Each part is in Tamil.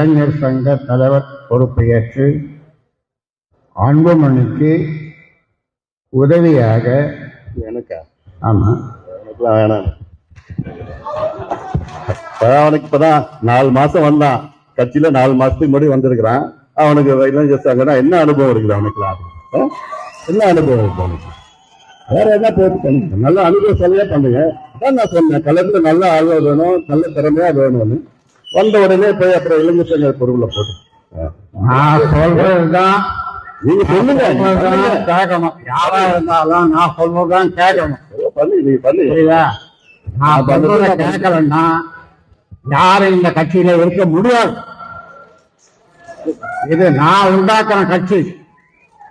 இளைஞர் சங்க தலைவர் பொறுப்பை ஏற்று அன்புமணிக்கு உதவியாக எனக்கா? ஆமா. எனக்குலாம் வேணாம். அவனுக்கு இப்பதான் நாலு மாசம் வந்தான். கட்சியில நாலு மாசத்துக்கு முன்னாடி வந்திருக்கிறான். அவனுக்கு இளைஞர் சங்கம்னா என்ன அனுபவம் இருக்குது அவனுக்குலாம்? என்ன அனுபவம் இருக்கு அவனுக்கு? வேற என்ன போட்டு பண்ணுங்க நல்ல அனுபவம் சொல்லியே பண்ணுங்க. அதான் நான் சொன்னேன் கலந்து நல்ல ஆழ்வா வேணும் நல்ல திறமையா வேணும்னு. வந்த உடனே போய் அப்புறம் சங்க பொருளை போட்டு. நான் சொல்றதுதான். நீங்க சொல்லுங்க. கேட்கணும். யாரா இருந்தாலும் நான் சொல்றதுதான் கேட்கணும். பண்ணு நீ பண்ணு. நான் சொல்றத கேட்கலன்னா யாரும் இந்த கட்சியில இருக்க முடியாது. இது நான் உண்டாக்குற கட்சி.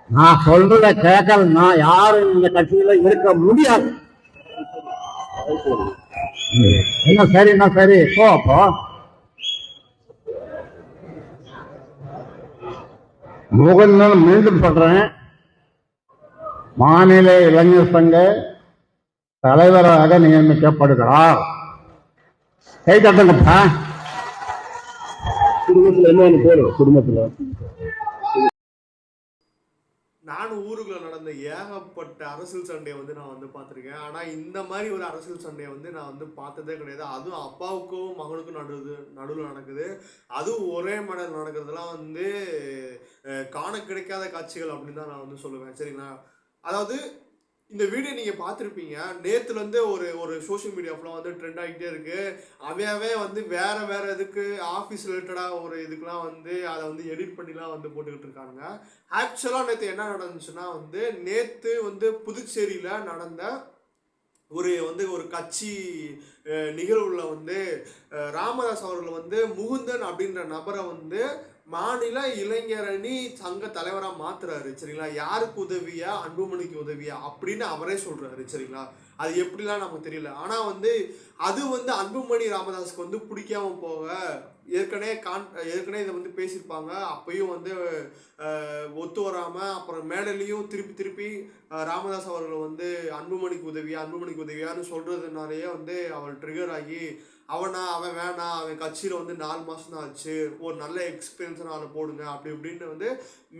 நான் சொல்றத கேட்கலன்னா யாரும் இந்த கட்சியில இருக்க முடியாது. என்ன சரின்னா சரி? போ அப்போ முகந்தன் மீண்டும் சொல்றேன். மாநில இளைஞர் சங்க தலைவராக நியமிக்கப்படுகிறார். கை தட்டுங்கப்பா. குடும்பத்தில் என்னன்னு பேர்? குடும்பத்துல. நானும் ஊருக்குள்ள நடந்த ஏகப்பட்ட அரசியல் சண்டையை வந்து நான் வந்து பார்த்துருக்கேன். ஆனால் இந்த மாதிரி ஒரு அரசியல் சண்டையை வந்து நான் வந்து பார்த்ததே கிடையாது. அதுவும் அப்பாவுக்கும் மகனுக்கும் நடுவது நடுவில் நடக்குது. அதுவும் ஒரே மடல் நடக்கிறதுலாம் வந்து காண கிடைக்காத காட்சிகள் அப்படின்னு தான் நான் வந்து சொல்லுவேன். சரிங்களா? அதாவது இந்த வீடியோ நீங்கள் பார்த்துருப்பீங்க. நேற்றுலேருந்து ஒரு ஒரு சோஷியல் மீடியா ஃபுல்லாக வந்து ட்ரெண்ட் ஆகிட்டே இருக்குது அவையாவே வந்து வேறு வேறு இதுக்கு ஆஃபீஸ் ரிலேட்டடாக ஒரு இதுக்கெலாம் வந்து அதை வந்து எடிட் பண்ணிலாம் வந்து போட்டுக்கிட்டு இருக்காங்க ஆக்சுவலாக நேற்று என்ன நடந்துச்சுன்னா வந்து நேற்று வந்து புதுச்சேரியில் நடந்த ஒரு வந்து ஒரு கட்சி நிகழ்வுல வந்து ராமதாஸ் அவர்கள் வந்து முகுந்தன் அப்படின்ற நபரை வந்து மாநில இளைஞரணி சங்க தலைவராக மாத்துறாரு சரிங்களா? யாருக்கு உதவியா? அன்புமணிக்கு உதவியா? அப்படின்னு அவரே சொல்றாரு சரிங்களா? அது எப்படிலாம் நமக்கு தெரியல. ஆனால் வந்து அது வந்து அன்புமணி ராமதாஸுக்கு வந்து பிடிக்காம போக ஏற்கனவே கான் ஏற்கனவே இதை வந்து பேசியிருப்பாங்க. அப்பயும் வந்து ஒத்து வராமல் அப்புறம் மேடலையும் திருப்பி திருப்பி ராமதாஸ் அவர்கள் வந்து அன்புமணிக்கு உதவியா அன்புமணிக்கு உதவியான்னு சொல்கிறதுனாலேயே வந்து அவள் ட்ரிகர் ஆகி அவனா அவன் வேணாம் அவன் கட்சியில் வந்து நாலு மாதம் தான் ஆச்சு ஒரு நல்ல எக்ஸ்பீரியன்ஸாக நான் போடுங்க அப்படி இப்படின்னு வந்து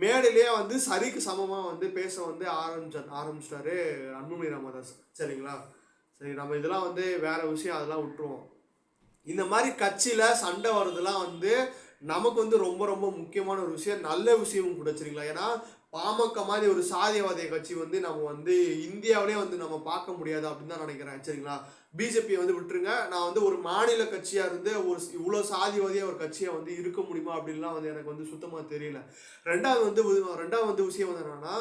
மேடையிலேயே வந்து சரிக்கு சமமாக வந்து பேச வந்து ஆரம்பிச்சா ஆரம்பிச்சிட்டாரு அன்புமணி ராமதாஸ். சரிங்களா? சரி நம்ம இதெல்லாம் வந்து வேற விஷயம் அதெல்லாம் விட்டுருவோம். இந்த மாதிரி கட்சியில் சண்டை வர்றதுலாம் வந்து நமக்கு வந்து ரொம்ப ரொம்ப முக்கியமான ஒரு விஷயம் நல்ல விஷயமும் கூட சரிங்களா? ஏன்னா பாமக மாதிரி ஒரு சாதியவாதிய கட்சி வந்து நம்ம வந்து இந்தியாவிலே வந்து நம்ம பார்க்க முடியாது அப்படின்னு தான் நினைக்கிறேன். சரிங்களா? பிஜேபியை வந்து விட்டுருங்க. நான் வந்து ஒரு மாநில கட்சியாக இருந்து ஒரு இவ்வளோ சாதிவாதியாக ஒரு கட்சியாக வந்து இருக்க முடியுமா அப்படின்லாம் வந்து எனக்கு வந்து சுத்தமாக தெரியல. ரெண்டாவது வந்து ரெண்டாவது வந்து விஷயம் வந்து என்னன்னா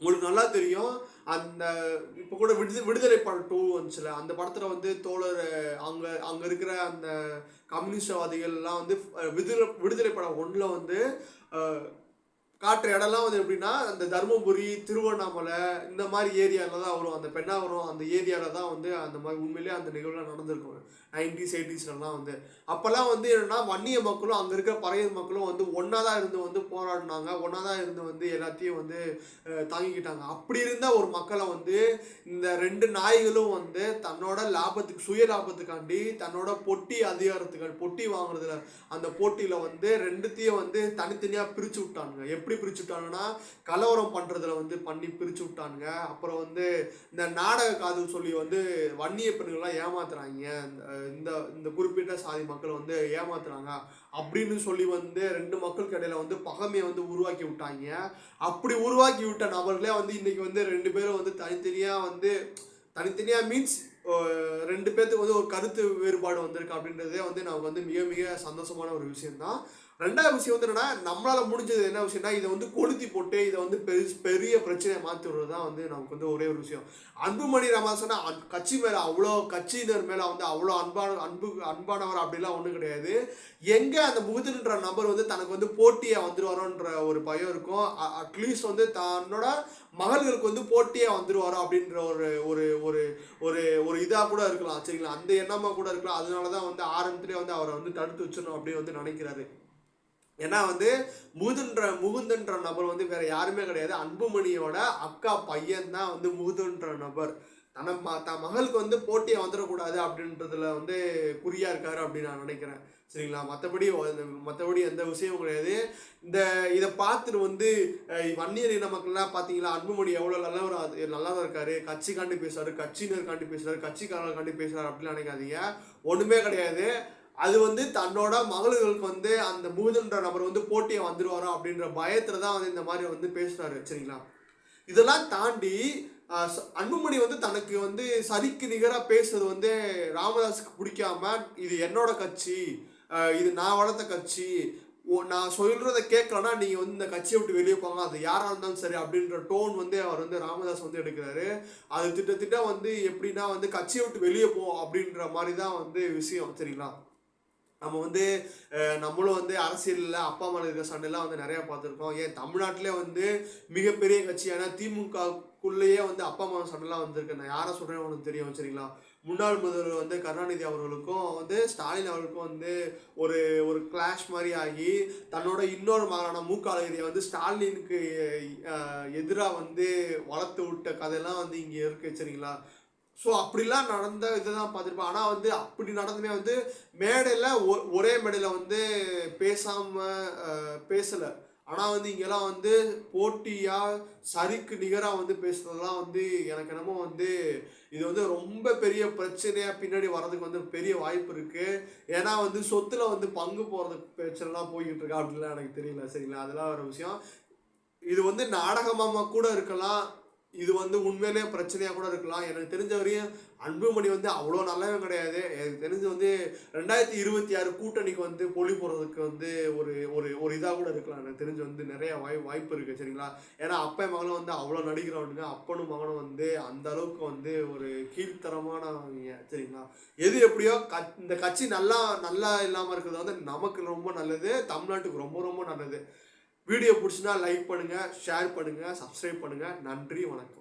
உங்களுக்கு நல்லா தெரியும் அந்த இப்போ கூட விடுதலை விடுதலை படம் டூ வந்துச்சுல அந்த படத்தில் வந்து தோழர் அங்கே அங்கே இருக்கிற அந்த கம்யூனிஸ்டவாதிகள் எல்லாம் வந்து விடுதலை விடுதலை படம் ஒன்றில் வந்து காட்டுற இடம்லாம் வந்து எப்படின்னா அந்த தருமபுரி திருவண்ணாமலை இந்த மாதிரி ஏரியாவில் தான் வரும். அந்த பெண்ணாவரம் அந்த ஏரியாவில் தான் வந்து அந்த மாதிரி உண்மையிலேயே அந்த நிகழ்வுலாம் நடந்திருக்கும். நைன்டிஸ் எயிட்டிஸ்லலாம் வந்து. அப்போல்லாம் வந்து என்னன்னா வன்னிய மக்களும் அங்கே இருக்கிற பறையர் மக்களும் வந்து ஒன்றா தான் இருந்து வந்து போராடினாங்க. ஒன்றா தான் இருந்து வந்து எல்லாத்தையும் வந்து தாங்கிக்கிட்டாங்க. அப்படி இருந்தால் ஒரு மக்களை வந்து இந்த ரெண்டு நாய்களும் வந்து தன்னோட லாபத்துக்கு சுய லாபத்துக்காண்டி தன்னோட பொட்டி அதிகாரத்துக்காண்டி பொட்டி வாங்குறதுல அந்த போட்டியில் வந்து ரெண்டுத்தையும் வந்து தனித்தனியாக பிரித்து விட்டானுங்க. எப்படி எப்படி பிரித்து விட்டாங்கன்னா கலவரம் பண்ணுறதுல வந்து பண்ணி பிரித்து விட்டானுங்க. அப்புறம் வந்து இந்த நாடக காதல் சொல்லி வந்து வன்னிய பெண்கள்லாம் ஏமாத்துறாங்க. இந்த- இந்த இந்த குறிப்பிட்ட சாதி மக்களை வந்து ஏமாத்துறாங்க. அப்படின்னு சொல்லி வந்து ரெண்டு மக்களுக்கு இடையில வந்து பகைமையை வந்து உருவாக்கி விட்டாங்க. அப்படி உருவாக்கி விட்ட நபர்களே வந்து இன்னைக்கு வந்து ரெண்டு பேரும் வந்து தனித்தனியாக வந்து தனித்தனியாக மீன்ஸ் ரெண்டு பேர்த்துக்கு வந்து ஒரு கருத்து வேறுபாடு வந்திருக்கு அப்படின்றதே வந்து நமக்கு வந்து மிக மிக சந்தோஷமான ஒரு விஷயம்தான். ரெண்டாவது விஷயம் வந்து என்னன்னா நம்மளால் முடிஞ்சது என்ன விஷயம்னா இதை வந்து கொளுத்தி போட்டு இதை வந்து பெருசு பெரிய பிரச்சனையை மாற்றி விடுறது தான் வந்து நமக்கு வந்து ஒரே ஒரு விஷயம். அன்புமணி ராமதாசனா அன்- கட்சி மேலே அவ்வளோ கட்சியினர் மேலே வந்து அவ்வளோ அன்பான அன்பு அன்பானவர் அப்படிலாம் ஒன்றும் கிடையாது. எங்கே அந்த முகுதுன்ற நபர் வந்து தனக்கு வந்து போட்டியை வந்துடுவாரோன்ற ஒரு பயம் இருக்கும். அட்லீஸ்ட் வந்து தன்னோட மகள்களுக்கு வந்து போட்டியே வந்துடுவாரோ அப்படின்ற ஒரு ஒரு ஒரு ஒரு ஒரு இதாக கூட இருக்கலாம். சரிங்களா? அந்த எண்ணமாக கூட இருக்கலாம். அதனால தான் வந்து ஆரம்பத்திலே வந்து அவரை வந்து தடுத்து வச்சிடணும் அப்படின்னு வந்து நினைக்கிறாரு. ஏன்னா வந்து முகுதுன்ற முகுந்துன்ற நபர் வந்து வேற யாருமே கிடையாது. அன்புமணியோட அக்கா பையன் தான் வந்து முகுதுன்ற நபர். தன ம தன் மகளுக்கு வந்து போட்டியை வந்துடக்கூடாது அப்படின்றதுல வந்து குறியா இருக்காரு அப்படின்னு நான் நினைக்கிறேன். சரிங்களா? மற்றபடி மற்றபடி எந்த விஷயமும் கிடையாது. இந்த இதை பார்த்துட்டு வந்து வன்னியர் இன மக்கள்லாம் பார்த்தீங்களா? அன்புமணி எவ்வளோ நல்லவர் அது நல்லா தான் இருக்காரு. கட்சிக்காண்டி பேசுறாரு கட்சியினருக்காண்டி பேசுறாரு கட்சிக்காரர்களுக்காண்டி பேசுறாரு அப்படின்னு நினைக்காதீங்க. ஒன்றுமே கிடையாது. அது வந்து தன்னோட மகளுகளுக்கு வந்து அந்த மூதன்ற நபர் வந்து போட்டியை வந்துடுவாரோ அப்படின்ற பயத்தில் தான் வந்து இந்த மாதிரி வந்து பேசுகிறாரு சரிங்களா? இதெல்லாம் தாண்டி ச- அன்புமணி வந்து தனக்கு வந்து சரிக்கு நிகராக பேசுறது வந்து ராமதாஸுக்கு பிடிக்காம இது என்னோட கட்சி இது நான் வளர்த்த கட்சி ஓ நான் சொல்கிறத கேட்கலன்னா நீங்கள் வந்து இந்த கட்சியை விட்டு வெளியே போங்க அது யாராக இருந்தாலும் சரி அப்படின்ற டோன் வந்து அவர் வந்து ராமதாஸ் வந்து எடுக்கிறாரு. அது திட்டத்திட்ட வந்து எப்படின்னா வந்து கட்சியை விட்டு வெளியே போ அப்படின்ற மாதிரி தான் வந்து விஷயம் சரிங்களா? நம்ம வந்து நம்மளும் வந்து அரசியலில் அப்பா அம்மா இருக்கிற சண்டைலாம் வந்து நிறையா பார்த்துருக்கோம். ஏன் தமிழ்நாட்டிலே வந்து மிகப்பெரிய கட்சியான திமுகக்குள்ளேயே வந்து அப்பா அம்மா சண்டைலாம் வந்திருக்கு. நான் யாரை சொல்கிறேன்னு உனக்கு தெரியும் சரிங்களா? முன்னாள் முதல்வர் வந்து கருணாநிதி அவர்களுக்கும் வந்து ஸ்டாலின் அவர்களுக்கும் வந்து ஒரு ஒரு கிளாஷ் மாதிரி ஆகி தன்னோட இன்னொரு மகனான மு வந்து ஸ்டாலினுக்கு எதிராக வந்து வளர்த்து விட்ட கதையெல்லாம் வந்து இங்கே இருக்கு சரிங்களா? ஸோ அப்படிலாம் நடந்த இதை தான் பார்த்துருப்பேன் ஆனால் வந்து அப்படி நடந்துமே வந்து மேடையில் ஒரே மேடையில் வந்து பேசாமல் பேசலை. ஆனால் வந்து இங்கெல்லாம் வந்து போட்டியாக சரிக்கு நிகராக வந்து பேசுறதெல்லாம் வந்து எனக்கு என்னமோ வந்து இது வந்து ரொம்ப பெரிய பிரச்சனையாக பின்னாடி வர்றதுக்கு வந்து பெரிய வாய்ப்பு இருக்குது ஏன்னா வந்து சொத்தில் வந்து பங்கு போகிறதுக்கு பிரச்சனைலாம் போய்கிட்டு இருக்கா. அப்படின்லாம் எனக்கு தெரியல. சரிங்களா? அதெல்லாம் ஒரு விஷயம். இது வந்து நாடகமாக கூட இருக்கலாம். இது வந்து உண்மையிலே பிரச்சனையாக கூட இருக்கலாம். எனக்கு தெரிஞ்ச வரையும் அன்புமணி வந்து அவ்வளோ நல்லவன் கிடையாது. எனக்கு தெரிஞ்சு வந்து ரெண்டாயிரத்தி இருபத்தி ஆறு கூட்டணிக்கு வந்து பொலி போடுறதுக்கு வந்து ஒரு ஒரு ஒரு இதாக கூட இருக்கலாம். எனக்கு தெரிஞ்சு வந்து நிறைய வாய் வாய்ப்பு இருக்குது சரிங்களா? ஏன்னா அப்பா மகனும் வந்து அவ்வளோ நடிக்கிறவனுங்க அப்பனும் மகனும் வந்து அந்த அளவுக்கு வந்து ஒரு கீழ்த்தரமானவங்க சரிங்களா? எது எப்படியோ க இந்த கட்சி நல்லா நல்லா இல்லாமல் இருக்கிறது வந்து நமக்கு ரொம்ப நல்லது தமிழ்நாட்டுக்கு ரொம்ப ரொம்ப நல்லது. வீடியோ பிடிச்சினா லைக் பண்ணுங்கள் ஷேர் பண்ணுங்கள் சப்ஸ்கிரைப் பண்ணுங்கள் நன்றி வணக்கம்.